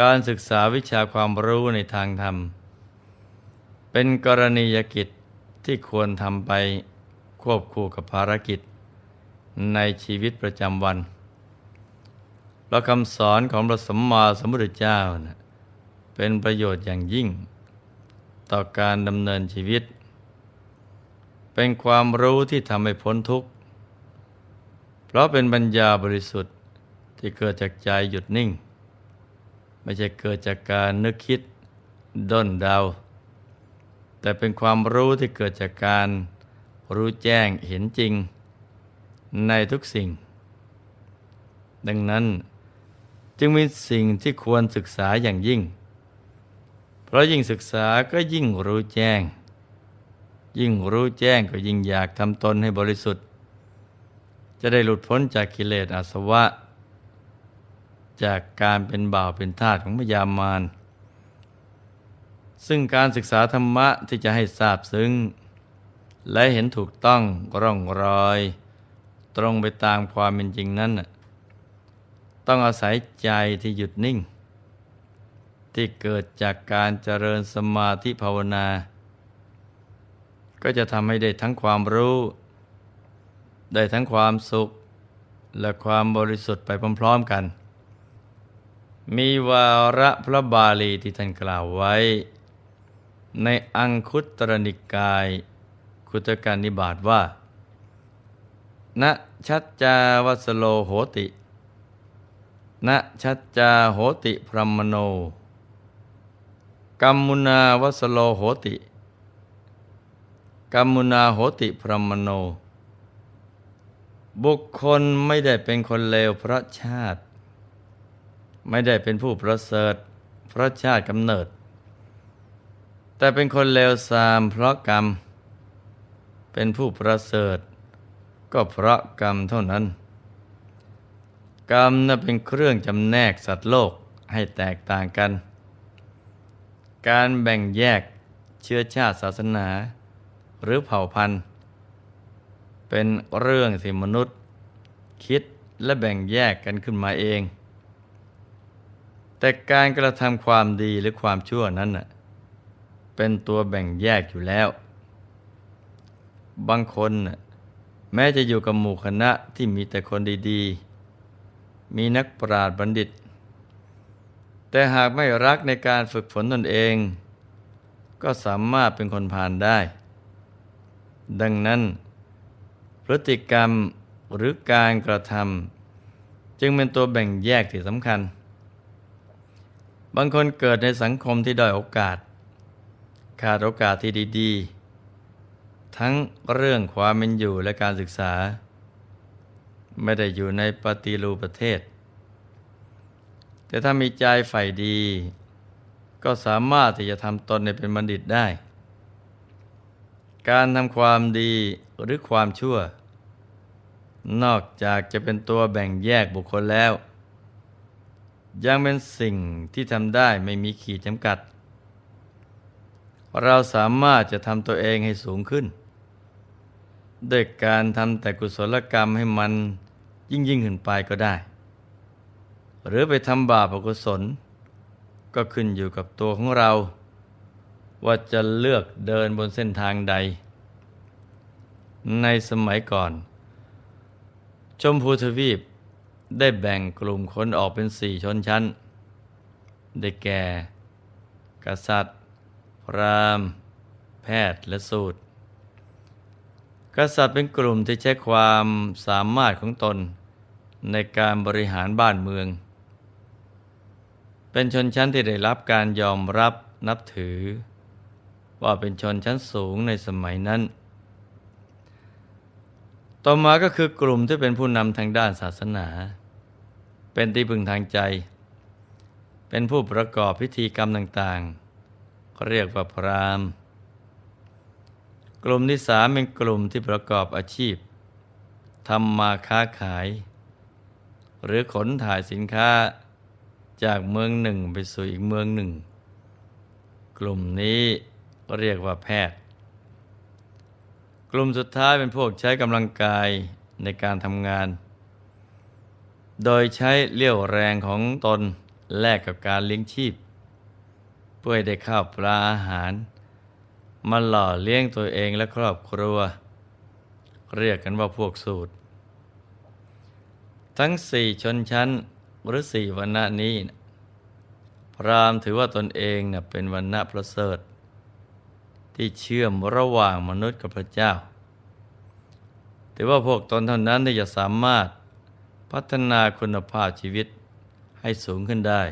การศึกษาวิชาความรู้ในทางธรรม เป็นกรณียกิจที่ควรทำไปควบคู่กับภารกิจ ในชีวิตประจำวันเพราะคำสอนของพระสัมมาสัมพุทธเจ้านะเป็นประโยชน์อย่างยิ่ง ต่อการดำเนินชีวิต เป็นความรู้ที่ทำให้พ้นทุกข์ เพราะเป็นปัญญาบริสุทธิ์ที่เกิดจากใจหยุดนิ่ง ไม่ใช่เกิดจากการนึกคิดด้นเดา แต่เป็นความรู้ที่เกิดจากการรู้แจ้งเห็นจริง ในทุกสิ่ง ดังนั้นจึงมีสิ่งที่ควรศึกษาอย่างยิ่ง เพราะยิ่งศึกษาก็ยิ่งรู้แจ้ง ยิ่งรู้แจ้งก็ยิ่งอยากทำตนให้บริสุทธิ์ จะได้หลุดพ้นจากกิเลสอาสวะ จากการเป็นบ่าวเป็นทาสของพยามาร ซึ่งการศึกษาธรรมะที่จะให้ทราบซึ้ง และเห็นถูกต้องร่องรอย ตรงไปตามความเป็นจริงนั้น ต้องอาศัยใจที่หยุดนิ่ง ที่เกิดจากการเจริญสมาธิภาวนา ก็จะทำให้ได้ทั้งความรู้ ได้ทั้งความสุขและความบริสุทธิ์ไปพร้อมๆกัน มีวาระพระบาลีที่ท่านกล่าวไว้ ในอังคุตรนิกาย คุตการนิบาตว่าณชัจจาวัสโลโหติณชัจจาโหติพรหมโน กัมมุนาวัสโลโหติ กัมมุนาโหติพรหมโน บุคคลไม่ได้เป็นคนเลวเพราะชาติ ไม่ได้เป็นผู้ประเสริฐเพราะชาติกำเนิด แต่เป็นคนเลวทรามเพราะกรรม เป็นผู้ประเสริฐ ก็เพราะกรรมเท่านั้น กรรมนั้นเป็นเครื่องจำแนกสัตว์โลกให้แตกต่างกัน การแบ่งแยกเชื้อชาติศาสนา หรือเผ่าพันธุ์ เป็นเรื่องที่มนุษย์ คิดและแบ่งแยกกันขึ้นมาเอง แต่การกระทำความดีหรือความชั่วนั้นน่ะเป็นตัวแบ่งแยกอยู่แล้ว บางคนน่ะแม้จะอยู่กับหมู่คณะที่มีแต่คนดีๆ มีนักปราชญ์บัณฑิต แต่หากไม่รักในการฝึกฝนตนเอง ก็สามารถเป็นคนผ่านได้ ดังนั้น พฤติกรรมหรือการกระทำจึงเป็นตัวแบ่งแยกที่สำคัญ บางคนเกิดในสังคมที่ด้อยโอกาส ขาดโอกาสที่ดีๆ ทั้งเรื่องความเป็นอยู่และการศึกษา ไม่ได้อยู่ในปฏิรูปประเทศ แต่ถ้ามีใจใฝ่ดี ก็สามารถที่จะทำตนให้เป็นบัณฑิตได้ การทำความดีหรือความชั่ว นอกจากจะเป็นตัวแบ่งแยกบุคคลแล้ว ยังเป็นสิ่งที่ทำได้ไม่มีขีดจำกัด เราสามารถจะทำตัวเองให้สูงขึ้นด้วยการทำแต่กุศลกรรมให้มันยิ่งยิ่งขึ้นไปก็ได้ หรือไปทำบาปอกุศล ก็ขึ้นอยู่กับตัวของเรา ว่าจะเลือกเดินบนเส้นทางใด ในสมัยก่อน ชมพูทวีป ได้แบ่งกลุ่มคนออกเป็นสี่ชนชั้น ได้แก่ กษัตริย์ พรามแพทย์และสูตร กษัตริย์เป็นกลุ่มที่ใช้ความสามารถของตน ในการบริหารบ้านเมือง เป็นชนชั้นที่ได้รับการยอมรับนับถือ ว่าเป็นชนชั้นสูงในสมัยนั้นต่อมาก็คือกลุ่มที่เป็นผู้นำทางด้านศาสนา เป็นที่พึงทางใจ เป็นผู้ประกอบพิธีกรรมต่างๆเขาเรียกว่าพราหมณ์กลุ่มที่สามเป็นกลุ่มที่ประกอบอาชีพทำมาค้าขาย หรือขนถ่ายสินค้าจากเมืองหนึ่งไปสู่อีกเมืองหนึ่ง กลุ่มนี้เรียกว่าแพทย์ กลุ่มสุดท้ายเป็นพวกใช้กำลังกายในการทำงาน โดยใช้เลี่ยวแรงของตนแลกกับการเลี้ยงชีพ เพื่อให้ได้ข้าวปลาอาหาร มาหล่อเลี้ยงตัวเองและครอบครัว เรียกกันว่าพวกสูตร ทั้งสี่ชนชั้นหรือสี่วรรณะนี้น่ะพรามถือว่าตนเองน่ะเป็นวรรณะประเสริฐ ที่เชื่อมระหว่างมนุษย์กับพระเจ้า แต่ว่าพวกตนเท่านั้นที่จะสามารถ พัฒนาคุณภาพชีวิตให้สูงขึ้นได้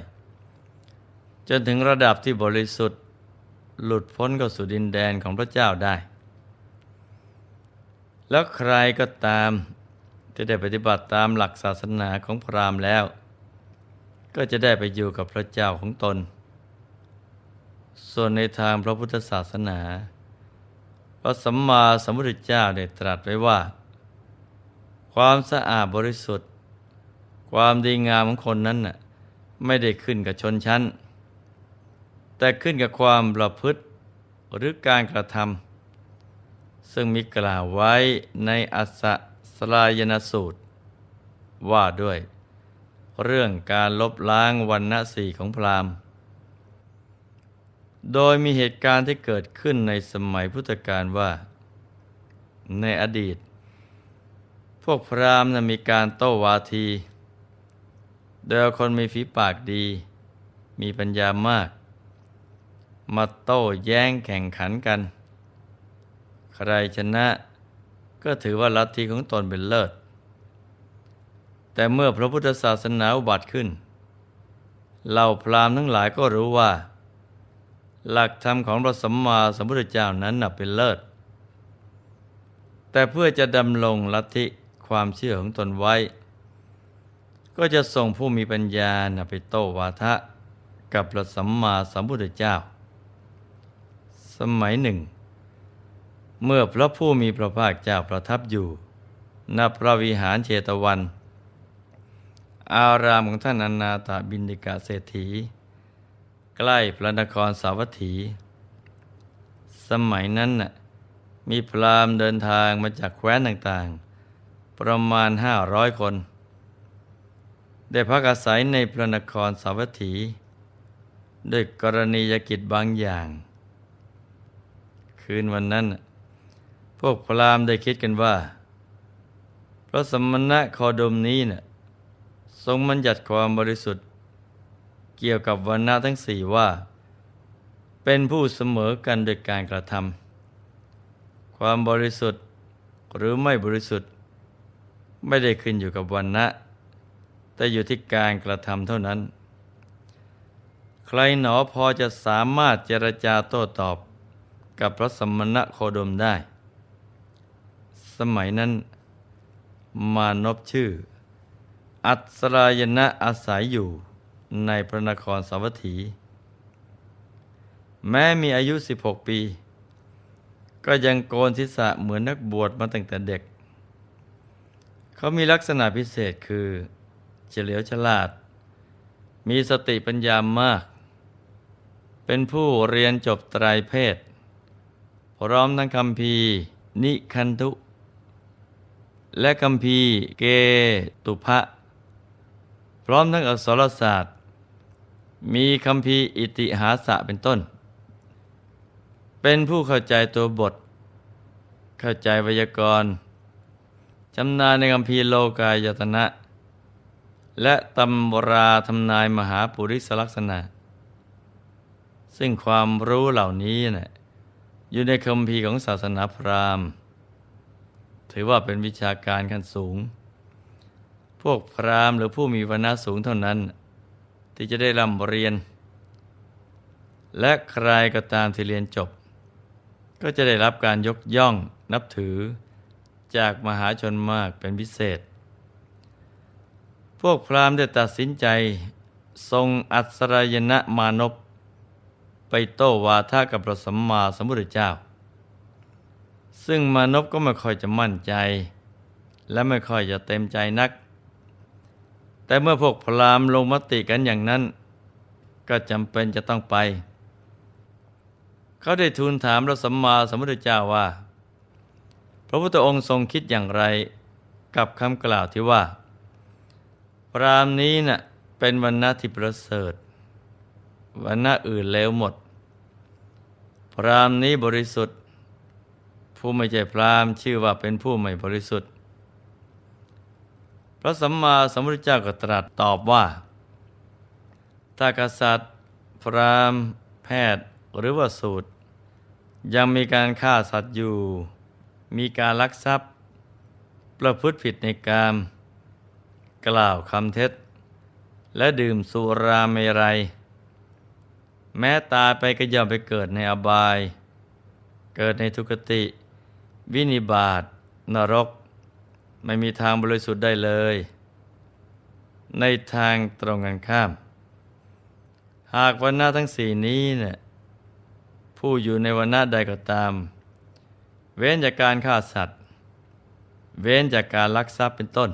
จนถึงระดับที่บริสุทธิ์ หลุดพ้นเข้าสู่ดินแดนของพระเจ้าได้ แล้วใครก็ตามที่ได้ปฏิบัติตามหลักศาสนาของพราหมณ์แล้ว ก็จะได้ไปอยู่กับพระเจ้าของตน ส่วนในทางพระพุทธศาสนา พระสัมมาสัมพุทธเจ้าได้ตรัสไว้ว่า ความสะอาดบริสุทธิ์ ความดีงามของคนนั้นน่ะไม่ได้ขึ้นกับชนชั้น แต่ขึ้นกับความประพฤติหรือการกระทำซึ่งมีกล่าวไว้ในอัสสลายนสูตร ว่าด้วย เรื่องการลบล้างวันณะสีของพราหมณ์ โดยมีเหตุการณ์ที่เกิดขึ้นในสมัยพุทธกาลว่า ในอดีต พวกพราหมณ์นะมีการโต้วาที โดยเอาคนมีฝีปากดี มีปัญญามาก มาโต้แย้งแข่งขันกัน ใครชนะก็ถือว่าลัทธิของตนเป็นเลิศ แต่เมื่อพระพุทธศาสนาอุบัติขึ้น เหล่าพราหมณ์ทั้งหลายก็รู้ว่า หลักธรรมของพระสัมมาสัมพุทธเจ้านั้นนับเป็นเลิศ แต่เพื่อจะดำรงลัทธิความเชื่อของตนไว้ ก็จะส่งผู้มีปัญญาไปโต้วาทะกับพระสัมมาสัมพุทธเจ้า สมัยหนึ่ง เมื่อพระผู้มีพระภาคเจ้าประทับอยู่ณพระวิหารเชตวัน อารามของท่านอนาถบินิกาเศรษฐี ใกล้พระนครสาวัตถี สมัยนั้นน่ะมีพราหมณ์เดินทางมาจากแคว้นต่างๆ ประมาณห้าร้อยคน ได้พักอาศัยในพระนครสาวัตถีด้วยกรณียกิจบางอย่าง คืนวันนั้น พวกพราหมณ์ได้คิดกันว่า พระสมณะโคดมนี้น่ะทรงบัญญัติความบริสุทธิ์ เกี่ยวกับวันณะทั้งสี่ว่า เป็นผู้เสมอกันโดยการกระทำความบริสุทธิ์หรือไม่บริสุทธิ์ ไม่ได้ขึ้นอยู่กับวันณะ แต่อยู่ที่การกระทำเท่านั้น ใครหนอพอจะสามารถเจรจาโต้ตอบกับพระสมณะโคดมได้ สมัยนั้น มานพชื่อ อัศรายณะอาศัยอยู่ในพระนครสาวัตถี แม้มีอายุ 16 ปี ก็ยังโกนทิศะเหมือนนักบวชมาตั้งแต่เด็ก เขามีลักษณะพิเศษคือ เฉลียวฉลาด มีสติปัญญามาก เป็นผู้เรียนจบไตรเพศ พร้อมทั้งคำพีนิคันธุและคำพีเกตุพะ พร้อมทั้งอักษรศาสตร์ มีคำพีอิติหาสะเป็นต้น เป็นผู้เข้าใจตัวบท เข้าใจไวยากรณ์ชำนาญในคำพีโลกายตนะ และตำราทำนายมหาปุริสลักษณะ ซึ่งความรู้เหล่านี้นะ่ะอยู่ในคำพีร์ของศาสนาพราหมณ์ ถือว่าเป็นวิชาการขั้นสูง พวกพราหมณ์หรือผู้มีวรรณะสูงเท่านั้น ที่จะได้ร่ำเรียน และใครก็ตามที่เรียนจบ ก็จะได้รับการยกย่องนับถือจากมหาชนมากเป็นพิเศษ พวกพราหมณ์ได้ตัดสินใจ ทรงอัศรยณะมานพไปโต้วาทะกับพระสัมมาสัมพุทธเจ้า ซึ่งมานพก็ไม่ค่อยจะมั่นใจ และไม่ค่อยจะเต็มใจนัก แต่เมื่อพวกพราหมณ์ลงมติกันอย่างนั้น ก็จำเป็นจะต้องไป เขาได้ทูลถามพระสัมมาสัมพุทธเจ้าว่า พระพุทธองค์ทรงคิดอย่างไรกับคำกล่าวที่ว่า พรามนี้น่ะเป็นวันณะที่ประเสริฐวันณะอื่นเลวหมด พรามนี้บริสุทธิ์ ผู้ไม่ใช่พรามชื่อว่าเป็นผู้ไม่บริสุทธิ์ พระสัมมาสัมพุทธเจ้าก็ตรัสตอบว่า ถ้ากษัตริย์ พรามแพทย์หรือว่าสูตร ยังมีการฆ่าสัตว์อยู่ มีการลักทรัพย์ ประพฤติผิดในกาม กล่าวคำเท็จ และดื่มสุราเมรัย แม้ตายไปก็ย่อมไปเกิดในอบาย เกิดในทุกติ วินิบาตนรก ไม่มีทางบริสุทธิ์ได้เลย ในทางตรงกันข้าม หากวันหน้าทั้งสี่นี้เนี่ยผู้อยู่ในวันหน้าใดก็ตาม เว้นจากการฆ่าสัตว์ เว้นจากการลักทรัพย์เป็นต้น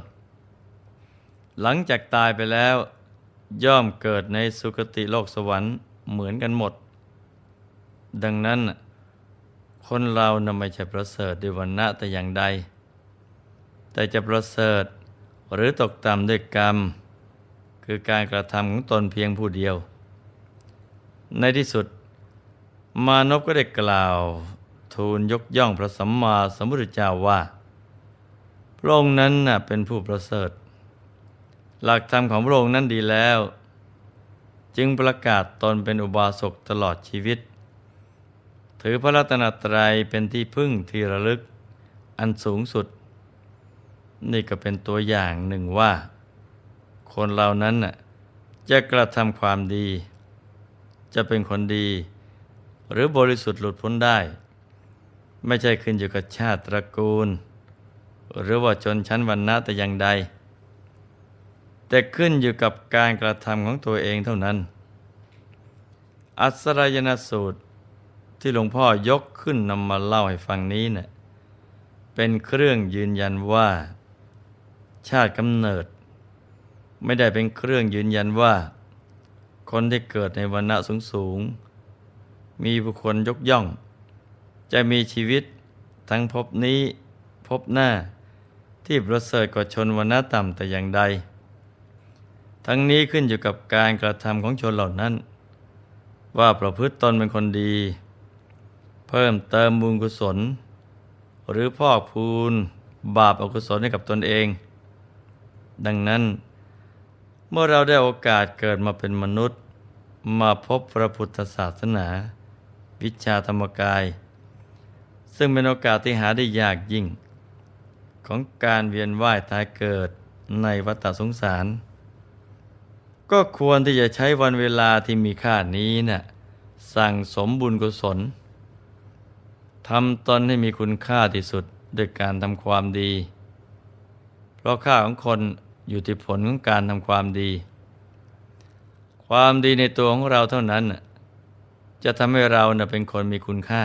หลังจากตายไปแล้ว ย่อมเกิดในสุคติโลกสวรรค์เหมือนกันหมด ดังนั้น คนเรานะไม่ใช่ประเสริฐด้วยวันณะแต่อย่างใด แต่จะประเสริฐหรือตกต่ำด้วยกรรม คือการกระทำของตนเพียงผู้เดียว ในที่สุด มานพก็ได้กล่าวทูลยกย่องพระสัมมาสัมพุทธเจ้าว่า พระองค์นั้นเป็นผู้ประเสริฐ หลักธรรมของพระองค์นั้นดีแล้ว จึงประกาศตนเป็นอุบาสกตลอดชีวิต ถือพระรัตนตรัยเป็นที่พึ่งที่ระลึกอันสูงสุด นี่ก็เป็นตัวอย่างหนึ่งว่า คนเหล่านั้นจะกระทำความดี จะเป็นคนดี หรือบริสุทธิ์หลุดพ้นได้ ไม่ใช่ขึ้นอยู่กับชาติตระกูล หรือว่าชนชั้นวรรณะแต่อย่างใด แต่ขึ้นอยู่กับการกระทำของตัวเองเท่านั้น อัศรยนสูตรที่หลวงพ่อยกขึ้นนำมาเล่าให้ฟังนี้เนะ่ยเป็นเครื่องยืนยันว่า ชาติกำเนิด ไม่ได้เป็นเครื่องยืนยันว่า คนที่เกิดในวรรณะสูงสูงๆมีบุคคลยกย่อง จะมีชีวิตทั้งภพนี้ภพหน้าที่ประเสริฐกว่าชนวรรณะต่ำแต่อย่างใด ทั้งนี้ขึ้นอยู่กับการกระทำของชนเหล่านั้น ว่าประพฤติตนเป็นคนดี เพิ่มเติมบุญกุศล หรือพอกพูนบาปอกุศลให้กับตนเอง ดังนั้น เมื่อเราได้โอกาสเกิดมาเป็นมนุษย์ มาพบพระพุทธศาสนา วิชาธรรมกาย ซึ่งเป็นโอกาสที่หาได้ยากยิ่ง ของการเวียนว่ายตายเกิดในวัฏสงสาร ก็ควรที่จะใช้วันเวลาที่มีค่านี้นะ่ะสั่งสมบุญกุศลทำตนให้มีคุณค่าที่สุดด้วยการทำความดี เพราะค่าของคนอยู่ที่ผลของการทำความดี ความดีในตัวของเราเท่านั้น จะทำให้เราเน่ะเป็นคนมีคุณค่า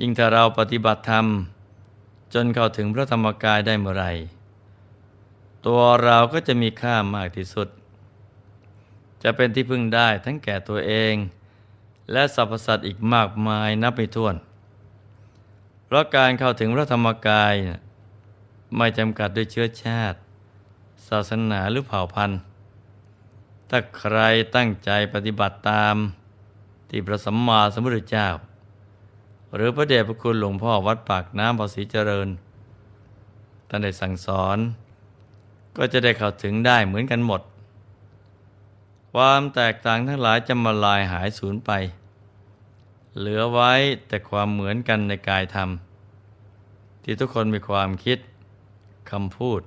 ยิ่งถ้าเราปฏิบัติธรรม จนเข้าถึงพระธรรมกายได้เมื่อไหร่ ตัวเราก็จะมีค่ามากที่สุด จะเป็นที่พึ่งได้ทั้งแก่ตัวเอง และสรรพสัตว์อีกมากมายนับไม่ถ้วน เพราะการเข้าถึงพระธรรมกาย ไม่จำกัดด้วยเชื้อชาติ ศาสนาหรือเผ่าพันธุ์ ถ้าใครตั้งใจปฏิบัติตาม ที่พระสัมมาสัมพุทธเจ้า หรือพระเดชพระคุณหลวงพ่อวัดปากน้ำภาษีเจริญท่านได้สั่งสอน ก็จะได้เข้าถึงได้เหมือนกันหมด ความแตกต่างทั้งหลายจะมาลายหายสูญไป เหลือไว้แต่ความเหมือนกันในกายธรรม ที่ทุกคนมีความคิดคำพูด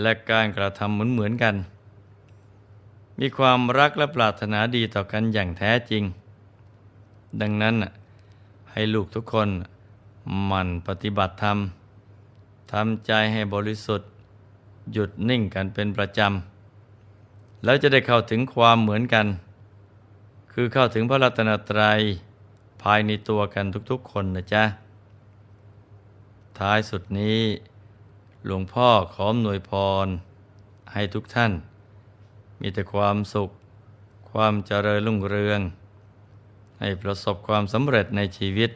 และการกระทำเหมือนเหมือนกัน มีความรักและปรารถนาดีต่อกันอย่างแท้จริง ดังนั้นให้ลูกทุกคนหมั่นปฏิบัติธรรมทำใจให้บริสุทธิ์ หยุดนิ่งกันเป็นประจำ แล้วจะได้เข้าถึงความเหมือนกัน คือเข้าถึงพระรัตนตรัยภายในตัวกันทุกๆคนนะจ๊ะ ท้ายสุดนี้ หลวงพ่อขอหน่วยพร ให้ทุกท่าน มีแต่ความสุข ความเจริญรุ่งเรือง ให้ประสบความสำเร็จในชีวิต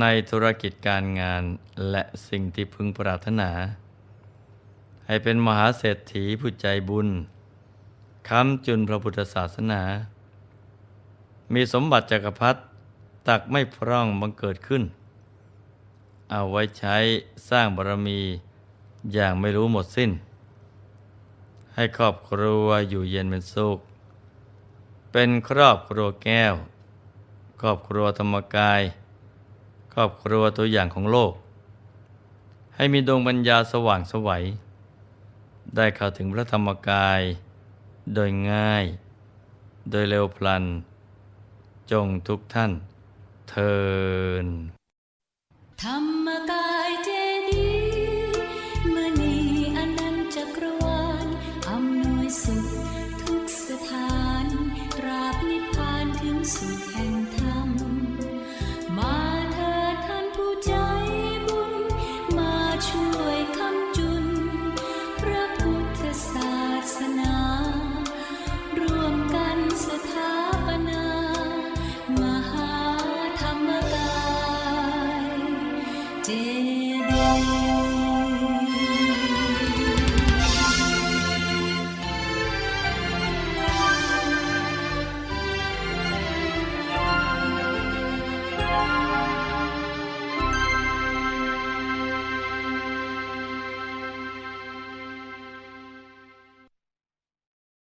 ในธุรกิจการงานและสิ่งที่พึงปรารถนา ให้เป็นมหาเศรษฐีผู้ใจบุญค้ำจุนพระพุทธศาสนา มีสมบัติจักรพรรดิตักไม่พร่องบังเกิดขึ้น เอาไว้ใช้สร้างบารมีอย่างไม่รู้หมดสิ้น ให้ครอบครัวอยู่เย็นเป็นสุข เป็นครอบครัวแก้ว ครอบครัวธรรมกาย ครอบครัวตัวอย่างของโลก ให้มีดวงปัญญาสว่างสวัย ได้เข้าถึงพระธรรมกาย โดยง่าย โดยเร็วพลัน จงทุกท่านเทินธรรม